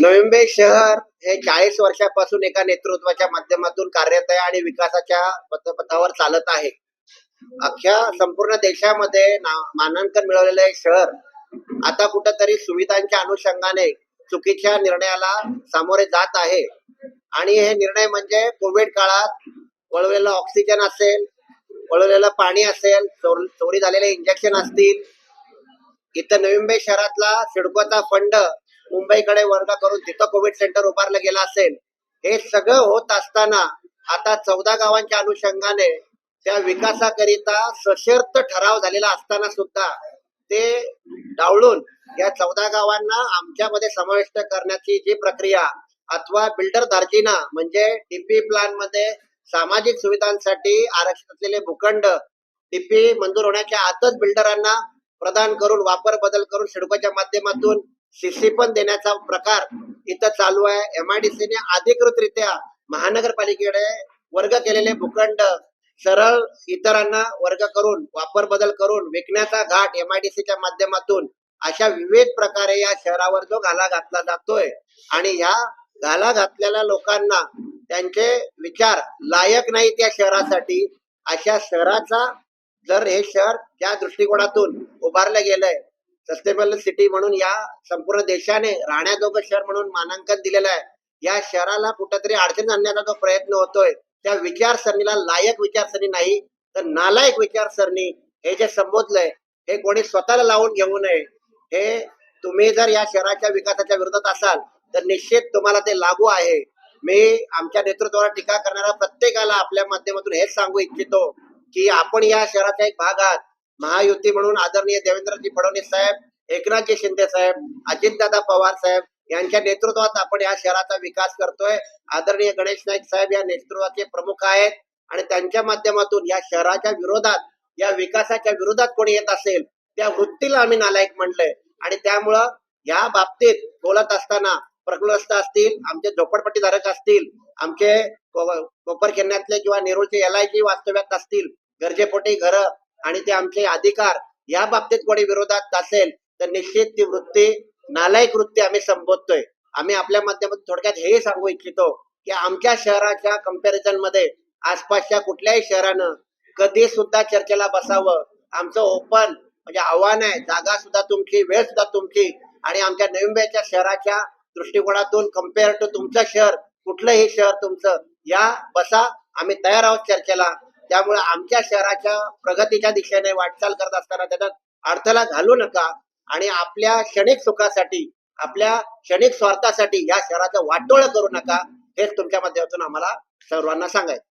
नवी शहर हे चाळीस वर्षापासून एका नेतृत्वाच्या माध्यमातून कार्यरत आहे आणि विकासाच्या पथपथावर चालत आहे. अख्ख्या संपूर्ण देशामध्ये ना- मानांकन मिळवलेलं हे शहर आता कुठंतरी सुविधांच्या अनुषंगाने चुकीच्या निर्णयाला सामोरे जात आहे. आणि हे निर्णय म्हणजे कोविड काळात वळवलेलं ऑक्सिजन असेल वळवलेलं पाणी असेल चोरी झालेले इंजेक्शन असतील इथं नवी शहरातला सिडकोचा फंड मुंबईकडे वर्ग करून तिथं कोविड सेंटर उभारलं गेलं असेल हे सगळं होत असताना आता चौदा गावांच्या अनुषंगाने त्या विकासाकरिता सशर्त ठराव झालेला असताना सुद्धा ते डावळून या चौदा गावांना आमच्यामध्ये समाविष्ट करण्याची जी प्रक्रिया अथवा बिल्डर दार्जिना म्हणजे डीपी प्लॅनमध्ये सामाजिक सुविधांसाठी आरक्षित असलेले भूखंड डीपी मंजूर होण्याच्या आतच बिल्डरांना प्रदान करून वापर बदल करून सिडकोच्या माध्यमातून सीसी पण देण्याचा प्रकार इथं चालू आहे. एमआयडीसीने अधिकृतरित्या महानगरपालिकेकडे वर्ग केलेले भूखंड सरळ इतरांना वर्ग करून वापर बदल करून विकण्याचा घाट एमआयडीसीच्या माध्यमातून अशा विविध प्रकारे या शहरावर जो घाला घातला जातोय आणि ह्या घाला घातलेल्या लोकांना त्यांचे विचार लायक नाही त्या शहरासाठी अशा शहराचा जर हे शहर ज्या दृष्टिकोनातून उभारलं गेलंय सस्टेनेबल सिटी म्हणून या संपूर्ण देशाने राहण्याजोगं शहर म्हणून मानांकन दिलेलं आहे. या शहराला कुठंतरी अडचण आणण्याचा जो प्रयत्न होतोय त्या विचारसरणीला लायक विचारसरणी नाही तर नालायक विचारसरणी हे जे संबोधलंय हे कोणी स्वतःला लावून घेऊ नये. हे तुम्ही जर या शहराच्या विकासाच्या विरोधात असाल तर निश्चित तुम्हाला ते लागू आहे. मी आमच्या नेतृत्वावर टीका करणाऱ्या प्रत्येकाला आपल्या माध्यमातून हेच सांगू इच्छितो की आपण या शहराचा एक भाग आहात महायुती म्हणून आदरणीय देवेंद्रजी फडणवीस साहेब एकनाथजी शिंदे साहेब अजितदादा पवार साहेब यांच्या नेतृत्वात आपण या शहराचा विकास करतोय. आदरणीय गणेश नाईक साहेब या नेतृत्वाचे प्रमुख आहेत आणि त्यांच्या माध्यमातून या शहराच्या विरोधात या विकासाच्या विरोधात कोणी येत असेल त्या वृत्तीला आम्ही नालायक म्हणलंय. आणि त्यामुळं या बाबतीत बोलत असताना प्रग्रस्त असतील आमचे झोपडपट्टीधारक असतील आमचे कोपर खेळण्यातले किंवा नेरूळचे एल आय वास्तव्यात असतील गरजेपोटी घरं आणि ते आमचे अधिकार या बाबतीत कोणी विरोधात असेल तर निश्चित ती वृत्ती नालायक वृत्ती आम्ही संबोधतोय. आम्ही आपल्या माध्यमातून थोडक्यात हेही सांगू इच्छितो की आमच्या शहराच्या कंपॅरिझनमध्ये आसपासच्या कुठल्याही शहरानं कधी सुद्धा चर्चेला बसावं. आमचं ओपन म्हणजे आव्हान आहे. जागा सुद्धा तुमची वेळ सुद्धा तुमची आणि आमच्या नवी मुंबईच्या शहराच्या दृष्टिकोनातून कंपेअर टू तुमचं शहर कुठलंही शहर तुमचं या बसा आम्ही तयार आहोत चर्चेला. त्यामुळे आमच्या शहराच्या प्रगतीच्या दिशेने वाटचाल करत असताना त्याच्यात अडथळा घालू नका. आणि आपल्या क्षणिक सुखासाठी आपल्या क्षणिक स्वार्थासाठी या शहराचं वाटोळ करू नका हेच तुमच्या माध्यमातून आम्हाला सर्वांना सांगायचं.